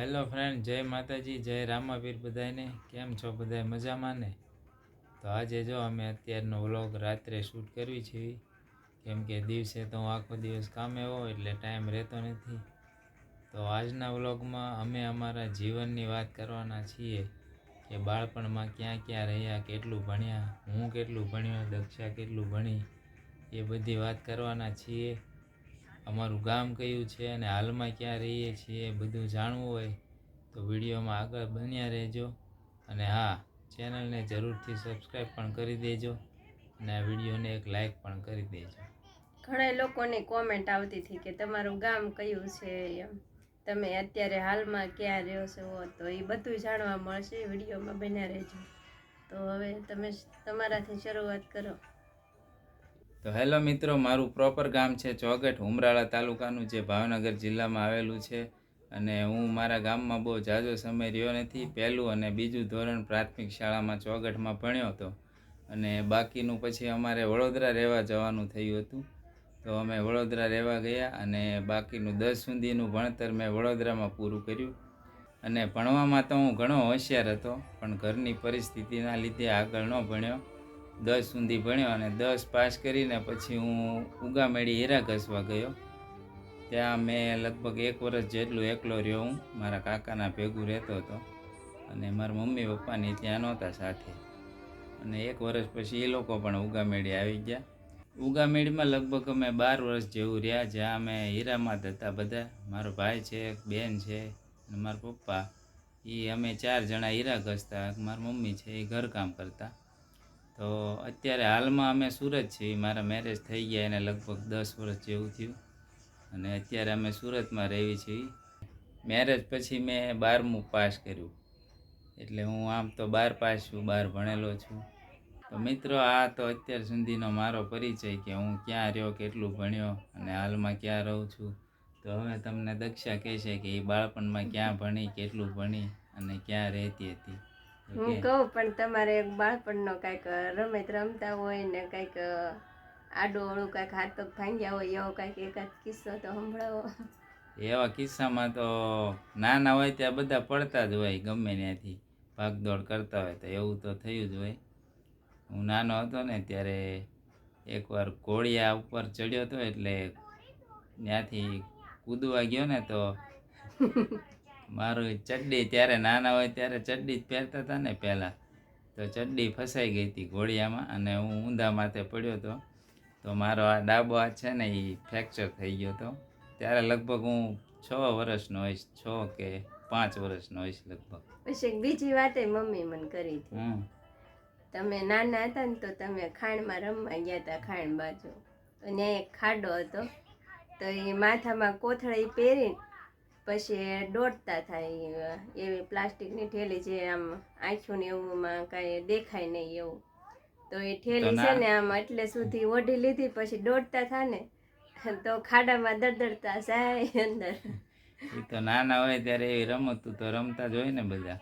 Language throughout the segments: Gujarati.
હેલો ફ્રેન્ડ, જય માતાજી, જય રામાવીર બધાને કેમ છો બધા મજામાં ને? તો આજે જો અમે અત્યારનો વ્લોગ રાત્રે શૂટ કરવી છે. કેમ કે દિવસે તો હું આખો દિવસ કામે હોઉં, એટલે ટાઈમ રહેતો નથી. તો આજના વ્લોગમાં અમે અમારા જીવનની વાત કરવાના છીએ કે બાળપણમાં ક્યાં ક્યાં રહ્યા, કેટલું ભણ્યા, હું કેટલું ભણ્યો, દક્ષા કેટલું ભણી, એ બધી વાત કરવાના છીએ. અમારું ગામ કયું છે અને હાલમાં ક્યાં રહીએ છીએ બધું જાણવું હોય તો વિડીયોમાં આગળ બન્યા રહેજો. અને હા, ચેનલને જરૂરથી સબસ્ક્રાઈબ પણ કરી દેજો અને આ વિડીયોને એક લાઈક પણ કરી દેજો. ઘણા લોકોની કોમેન્ટ આવતી હતી કે તમારું ગામ કયું છે એમ. તમે અત્યારે હાલમાં ક્યાં રહ્યો છો તો એ બધું જાણવા મળશે. વિડીયોમાં બન્યા રહેજો. તો હવે તમે તમારાથી શરૂઆત કરો. તો હેલો મિત્રો, મારું પ્રોપર ગામ છે ચોગઠ ઉમરાળા તાલુકાનું જે ભાવનગર જિલ્લામાં આવેલું છે. અને હું મારા ગામમાં બહુ જાજો સમય રહ્યો નથી. પહેલું અને બીજું ધોરણ પ્રાથમિક શાળામાં ચોગઠમાં ભણ્યો હતો. અને બાકીનું પછી અમારે વડોદરા રહેવા જવાનું થયું હતું. તો અમે વડોદરા રહેવા ગયા અને બાકીનું દસ સુધીનું ભણતર મેં વડોદરામાં પૂરું કર્યું. અને ભણવામાં તો હું ઘણો હોશિયાર હતો, પણ ઘરની પરિસ્થિતિના લીધે આગળ ન ભણ્યો. દસ સુધી ભણ્યો અને દસ પાસ કરીને પછી હું ઉગામેડી હીરા ઘસવા ગયો. ત્યાં મેં લગભગ એક વર્ષ જેટલું એકલો રહ્યો હું. મારા કાકાના ભેગું રહેતો હતો અને મારા મમ્મી પપ્પાની ત્યાં નહોતા સાથે. અને એક વર્ષ પછી એ લોકો પણ ઉગામેડી આવી ગયા. ઉગામેડીમાં લગભગ અમે બાર વર્ષ જેવું રહ્યા, જ્યાં અમે હીરામાં જ હતા બધા. મારો ભાઈ છે, એક બેન છે અને મારા પપ્પા. એ અમે ચાર જણા હીરા ઘસતા મારી મમ્મી છે, એ ઘરકામ કરતા. તો અત્યારે હાલમાં અમે સુરત છીએ. મારા મેરેજ થઈ ગયા એને લગભગ દસ વર્ષ જેવું થયું. અને અત્યારે અમે સુરતમાં રહી છીએ. મેરેજ પછી મેં બારમું પાસ કર્યું. એટલે હું આમ તો બાર પાસ છું, બાર ભણેલો છું. તો મિત્રો, આ તો અત્યાર સુધીનો મારો પરિચય કે હું ક્યાં રહ્યો, કેટલું ભણ્યો અને હાલમાં ક્યાં રહું છું. તો હવે તમને દક્ષા કહેશે કે એ બાળપણમાં ક્યાં ભણી, કેટલું ભણી અને ક્યાં રહેતી હતી. હું કહું પણ તમારે એક બાળપણનો કાંઈક રમત રમતા હોય ને કાંઈક આડું અળું કાંઈક હાથ પગ ભાંગ્યા હોય એવો કાંઈક એકાદ કિસ્સો તો સંભળાવો. એવા કિસ્સામાં તો નાના હોય ત્યાં બધા પડતા જ હોય ગમે ત્યાંથી ભાગદોડ કરતા હોય તો એવું તો થયું જ હોય. હું નાનો હતો ને ત્યારે એકવાર કોળિયા ઉપર ચડ્યો હતો એટલે ત્યાંથી કૂદવા ગયો ને તો મારું ચડ્ડી ત્યારે નાના હોય ત્યારે ચડ્ડી જ પહેરતા હતા ને પહેલાં. તો ચડ્ડી ફસાઈ ગઈ હતી ઘોડિયામાં અને હું ઊંધા માથે પડ્યો હતો તો મારો આ ડાબો હાથ છે ને એ ફ્રેક્ચર થઈ ગયો હતો ત્યારે લગભગ હું છ વર્ષનો હોઈશ છ કે પાંચ વર્ષનો હોઈશ લગભગ. પછી બીજી વાતે મમ્મી મને કરી હતી. તમે નાના હતા ને તો તમે ખાણમાં રમવા ગયા હતા ખાણ બાજુ. અને એક ખાડો હતો. તો એ માથામાં કોથળી પહેરી પછી દોડતા થાય એવી પ્લાસ્ટિકની ઠેલી જે આમ આંખ્યું ને એવુંમાં કાંઈ દેખાય નહીં એવું. તો એ ઠેલી છે ને આમ એટલે સુધી ઓઢી લીધી પછી દોડતા થાય ને તો ખાડામાં દરદરતા જાય અંદર. એ તો નાના હોય ત્યારે એવી રમતું તો રમતા જ હોય ને બધા.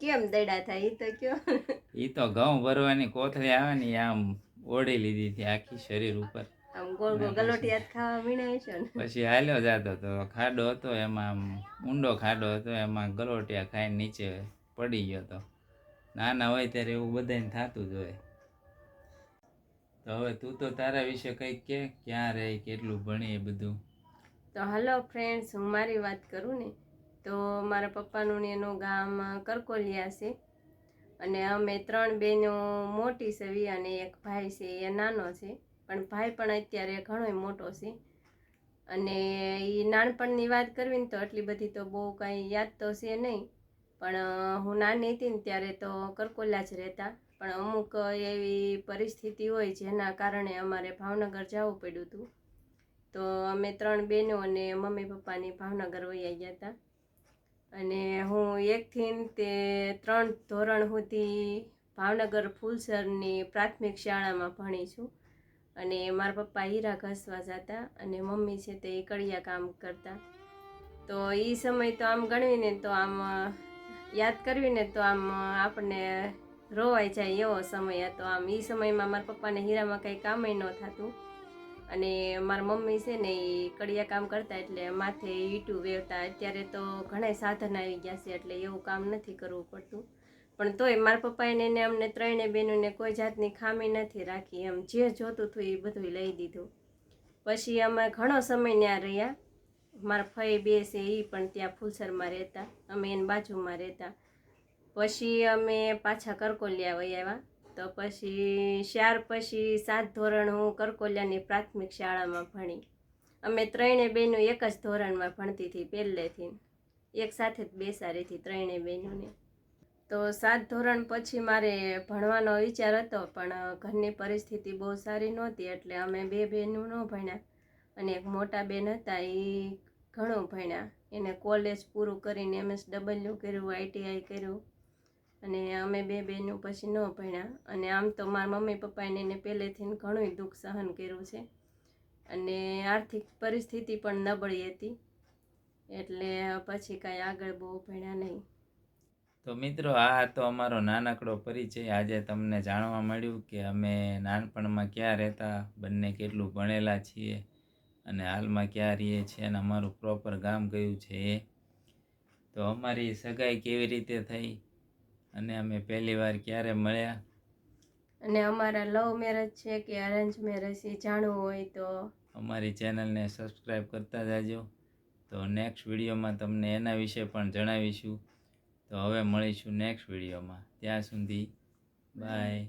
કેમ દડા થાય એ તો કયો? એ તો ઘઉં ભરવાની કોથળી આવે ને આમ ઓઢી લીધી હતી આખી શરીર ઉપર. ગોળ ગોળ ગલોટિયા ખાવા મીણાય છે ને. પછી હાલ્યો જતો તો ખાડો હતો એમાં ઊંડો ખાડો હતો એમાં ગલોટિયા ખાઈને નીચે પડી ગયો હતો નાના હોય ત્યારે એવું બધાને થતું જ હોય. તો હવે તું તો તારા વિશે કંઈક કે ક્યાં રહે કેટલું ભણી એ બધું? તો હલો ફ્રેન્ડ્સ હું મારી વાત કરું ને તો મારા પપ્પાનું ને એનું ગામ કરકોલિયા છે. અને અમે ત્રણ બહેનો મોટી છે અને એક ભાઈ છે એ નાનો છે. પણ ભાઈ પણ અત્યારે ઘણોય મોટો છે. અને એ નાનપણની વાત કરવી ને તો આટલી બધી તો બહુ કાંઈ યાદ તો છે નહીં. પણ હું નાની હતી ને ત્યારે તો કરકોલા જ રહેતા. પણ અમુક એવી પરિસ્થિતિ હોય જેના કારણે અમારે ભાવનગર જવું પડ્યું હતું. તો અમે ત્રણ બહેનો અને મમ્મી પપ્પાની ભાવનગર વયા ગયા હતા. અને હું એકથી તે ત્રણ ધોરણ સુધી ભાવનગર ફૂલસરની પ્રાથમિક શાળામાં ભણી છું. અને મારા પપ્પા હીરા ઘસવા જતા અને મમ્મી છે તે કડિયા કામ કરતા. તો એ સમય તો આમ ગણવીને તો આમ, યાદ કરવીને તો આમ આપણને રોવાઈ જાય એવો સમય હતો. આમ એ સમયમાં મારા પપ્પાને હીરામાં કંઈ કામય ન થતું. અને મારા મમ્મી છે ને એ કડિયા કામ કરતા એટલે માથે ઈટું વેવતા. અત્યારે તો ઘણા સાધન આવી ગયા છે એટલે એવું કામ નથી કરવું પડતું. પણ તોય મારા પપ્પાએ ને અમને ત્રણે બહેનોને કોઈ જાતની ખામી નથી રાખી. એમ જે જોતું હતું એ બધું લઈ દીધું. પછી અમે ઘણો સમય ત્યાં રહ્યા. મારા ફઈ બે છે એ પણ ત્યાં ફૂલસરમાં રહેતા. અમે એની બાજુમાં રહેતા. પછી અમે પાછા કરકોલિયા વહી આવ્યા. તો પછી ચાર પછી સાત ધોરણ હું કરકોલિયાની પ્રાથમિક શાળામાં ભણી. અમે ત્રણે બહેનો એક જ ધોરણમાં ભણતી હતી પહેલેથી. એક સાથે જ બેસાડી હતી ત્રણે બહેનોને તો સાત ધોરણ પછી મારે ભણવાનો વિચાર હતો, પણ ઘરની પરિસ્થિતિ બહુ સારી નહોતી એટલે અમે બે બહેનો ન ભણ્યા. અને એક મોટા બેન હતા, એ ઘણું ભણ્યા. એને કોલેજ પૂરું કરીને એમએસ ડબલ્યુ કર્યું આઈટીઆઈ કર્યું. અને અમે બે બહેનો પછી ન ભણ્યા. અને આમ તો મારા મમ્મી પપ્પાએ એને પહેલેથી ઘણું દુઃખ સહન કર્યું છે. અને આર્થિક પરિસ્થિતિ પણ નબળી હતી. એટલે પછી કાંઈ આગળ બહુ ભણ્યા નહીં. તો મિત્રો આ હતો અમારો નાનકડો પરિચય. આજે તમને જાણવા મળ્યું કે અમે નાનપણમાં ક્યાં રહેતા બંને કેટલું ભણેલા છીએ અને હાલમાં ક્યાં રહીએ છીએ અને અમારું પ્રોપર ગામ કયું છે એ. તો અમારી સગાઈ કેવી રીતે થઈ અને અમે પહેલી વાર ક્યારે મળ્યા? અને અમારા લવ મેરેજ છે કે અરેન્જ મેરેજ એ જાણવું હોય તો. અમારી ચેનલને સબસ્ક્રાઈબ કરતા જાજો. તો નેક્સ્ટ વિડીયોમાં તમને એના વિશે પણ જણાવીશું. તો હવે મળીશું નેક્સ્ટ વિડીયોમાં ત્યાં સુધી બાય